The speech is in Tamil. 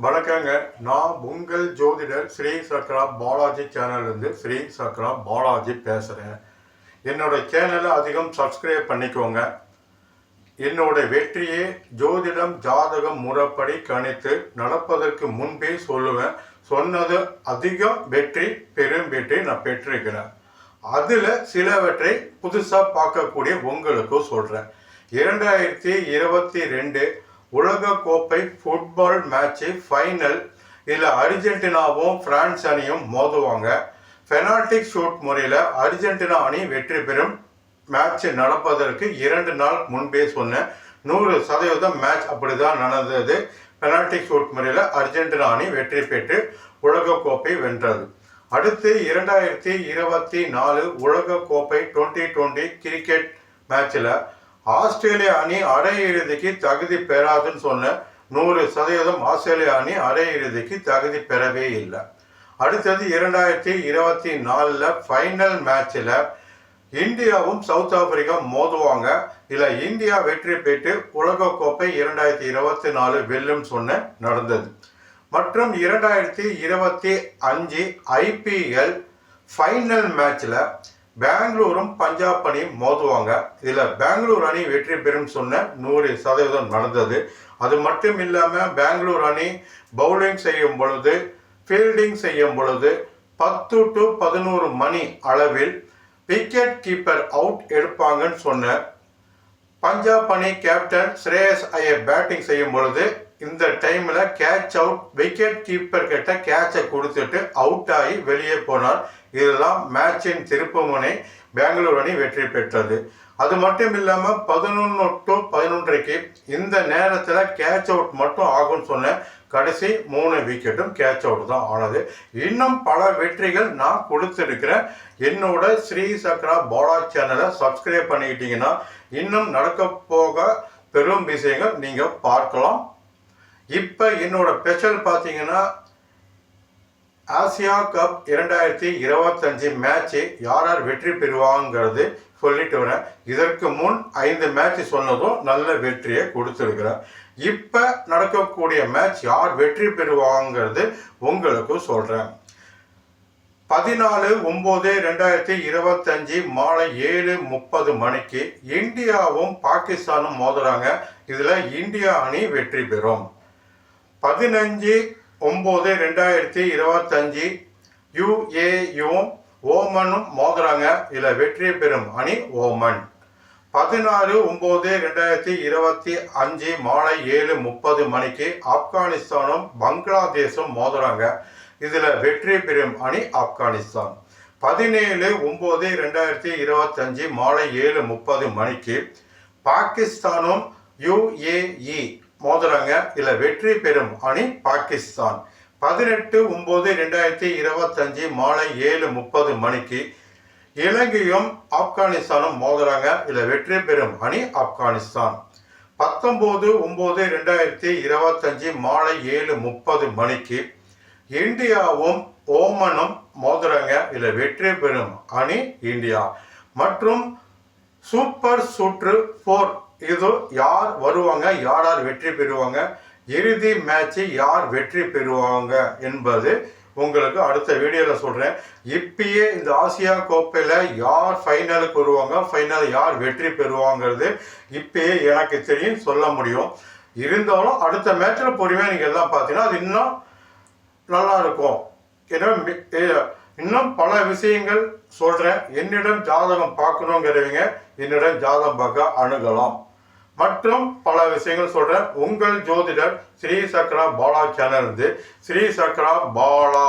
வணக்கங்க. நான் உங்கள் ஜோதிடர் ஸ்ரீ சக்ரா பாலாஜி சேனல்லேருந்து ஸ்ரீ சக்ரா பாலாஜி பேசுகிறேன் என்னோட சேனலை அதிகம் சப்ஸ்கிரைப் பண்ணிக்கோங்க. என்னோட வெற்றியை ஜோதிடம் ஜாதகம் முறைப்படி கணித்து நடப்பதற்கு முன்பே சொல்லுவேன். சொன்னது அதிகம் வெற்றி பெரும் வெற்றி நான் பெற்றிருக்கிறேன். அதில் சிலவற்றை புதுசாக பார்க்கக்கூடிய உங்களுக்கும் சொல்கிறேன் இரண்டாயிரத்தி இருபத்தி ரெண்டு உலகக்கோப்பை ஃபுட்பால் மேட்ச்சு ஃபைனல் இதில் அர்ஜென்டினாவும் பிரான்ஸ் அணியும் மோதுவாங்க. பெனால்டிக் ஷூட் முறையில் அர்ஜென்டினா அணி வெற்றி பெறும் மேட்ச் நடப்பதற்கு இரண்டு நாள் முன்பே சொன்னேன் நூறு சதவீதம் மேட்ச் அப்படி தான் நடந்தது. பெனால்டிக் ஷூட் முறையில் அர்ஜென்டினா அணி வெற்றி பெற்று உலகக்கோப்பை வென்றது. அடுத்து இரண்டாயிரத்தி இருபத்தி நாலு உலகக்கோப்பை டுவெண்ட்டி டுவெண்ட்டி கிரிக்கெட் மேட்ச்சில் ஆஸ்திரேலிய அணி அரையிறுதிக்கு தகுதி பெறாதுன்னு சொன்ன நூறு சதவீதம் ஆஸ்திரேலிய அணி அரையிறுதிக்கு தகுதி பெறவே இல்லை. அடுத்தது இரண்டாயிரத்தி இருபத்தி நாலில் ஃபைனல் மேட்ச்சில் இந்தியாவும் சவுத் ஆப்பிரிக்கா மோதுவாங்க. இதில் இந்தியா வெற்றி பெற்று உலகக்கோப்பை இரண்டாயிரத்தி இருபத்தி நாலு வெல்லும் சொன்ன நடந்தது. மற்றும் இரண்டாயிரத்தி இருபத்தி அஞ்சு ஐபிஎல் ஃபைனல் மேட்ச்சில் பெங்களூரும் பஞ்சாப் அணியும் மோதுவாங்க. இதில் பெங்களூர் அணி வெற்றி பெறும் சொன்ன நூறு சதவீதம் நடந்தது. அது மட்டும் இல்லாமல் பெங்களூர் அணி பவுலிங் செய்யும் பொழுது ஃபீல்டிங் செய்யும் பொழுது பத்து டு பதினோரு மணி அளவில் விக்கெட் கீப்பர் அவுட் எடுப்பாங்கன்னு சொன்ன பஞ்சாப் அணி கேப்டன் ஸ்ரேயஸ் ஐயர் பேட்டிங் செய்யும் பொழுது இந்த டைமில் கேட்ச் அவுட் விக்கெட் கீப்பர் கிட்ட கேட்சை கொடுத்துட்டு அவுட் ஆகி வெளியே போனார். இதுதான் மேட்சின் திருப்புமுனை பெங்களூர் அணி வெற்றி பெற்றது. அது மட்டும் இல்லாமல் பதினொன்று டு பதினொன்றைக்கு இந்த நேரத்தில் கேட்ச் அவுட் மட்டும் ஆகும்னு சொன்னேன் கடைசி மூணு விக்கெட்டும் கேட்ச் அவுட் தான் ஆனது. இன்னும் பல வெற்றிகள் நான் கொடுத்துருக்கிறேன். என்னோட ஸ்ரீ சக்ரா பாலா சேனலை சப்ஸ்கிரைப் பண்ணிக்கிட்டீங்கன்னா இன்னும் நடக்க போக பெரும் விஷயங்கள் நீங்கள் பார்க்கலாம். இப்போ என்னோட ஸ்பெஷல் பார்த்தீங்கன்னா ஆசியா கப் இரண்டாயிரத்தி இருபத்தஞ்சு மேட்ச்சு யார் யார் வெற்றி பெறுவாங்கிறது சொல்லிட்டு வரேன். இதற்கு முன் ஐந்து மேட்ச் சொன்னதும் நல்ல வெற்றியை கொடுத்துருக்குறேன். இப்போ நடக்கக்கூடிய மேட்ச் யார் வெற்றி பெறுவாங்கிறது உங்களுக்கு சொல்கிறேன் பதினாலு ஒம்பது ரெண்டாயிரத்தி இருபத்தஞ்சி மாலை ஏழு முப்பது மணிக்கு இந்தியாவும் பாகிஸ்தானும் மோதுறாங்க. இதில் இந்தியா அணி வெற்றி பெறும். பதினஞ்சு ஒம்பது ரெண்டாயிரத்தி இருபத்தஞ்சி யுஏயும் ஓமனும் மோதுறாங்க. இதில் வெற்றி பெறும் அணி ஓமன். பதினாறு ஒம்பது ரெண்டாயிரத்தி இருபத்தி அஞ்சு மாலை ஏழு முப்பது மணிக்கு ஆப்கானிஸ்தானும் பங்களாதேஷும் மோதுறாங்க. இதில் வெற்றி பெறும் அணி ஆப்கானிஸ்தான். பதினேழு ஒம்பது ரெண்டாயிரத்தி இருபத்தஞ்சி மாலை ஏழு முப்பது மணிக்கு பாகிஸ்தானும் யுஏஇ மோதுறாங்க. இதில் வெற்றி பெறும் அணி பாகிஸ்தான். பதினெட்டு ஒம்பது ரெண்டாயிரத்தி இருபத்தஞ்சி மாலை ஏழு முப்பது மணிக்கு இலங்கையும் ஆப்கானிஸ்தானும் மோதுறாங்க. இதில் வெற்றி பெறும் அணி ஆப்கானிஸ்தான். பத்தொம்போது ஒம்பது ரெண்டாயிரத்தி இருபத்தஞ்சி மாலை ஏழு முப்பது மணிக்கு இந்தியாவும் ஓமனும் மோதுறாங்க. இதில் வெற்றி பெறும் அணி இந்தியா. மற்றும் சூப்பர் சுற்று ஃபோர் இது யார் வருவாங்க யார் யார் வெற்றி பெறுவாங்க இறுதி மேட்சை யார் வெற்றி பெறுவாங்க என்பது உங்களுக்கு அடுத்த வீடியோவில் சொல்கிறேன் இப்பயே இந்த ஆசியா கோப்பையில் யார் ஃபைனலுக்கு வருவாங்க ஃபைனல் யார் வெற்றி பெறுவாங்கிறது இப்பயே எனக்கு தெரியும் சொல்ல முடியும். இருந்தாலும் அடுத்த மேட்ச்சில் பொறுமையாக நீங்கள் எல்லாம் பார்த்தீங்கன்னா அது இன்னும் நல்லா இருக்கும். ஏன்னா இன்னும் பல விஷயங்கள் சொல்கிறேன் என்னிடம் ஜாதகம் பார்க்கணுங்கிறவங்க என்னிடம் ஜாதகம் பார்க்க அணுகலாம். மற்றும் பல விஷயங்கள் சொல்கிறேன் உங்கள் ஜோதிடர் ஸ்ரீ சக்ரா பாலா சேனல் இருந்து ஸ்ரீ சக்ரா பாலா.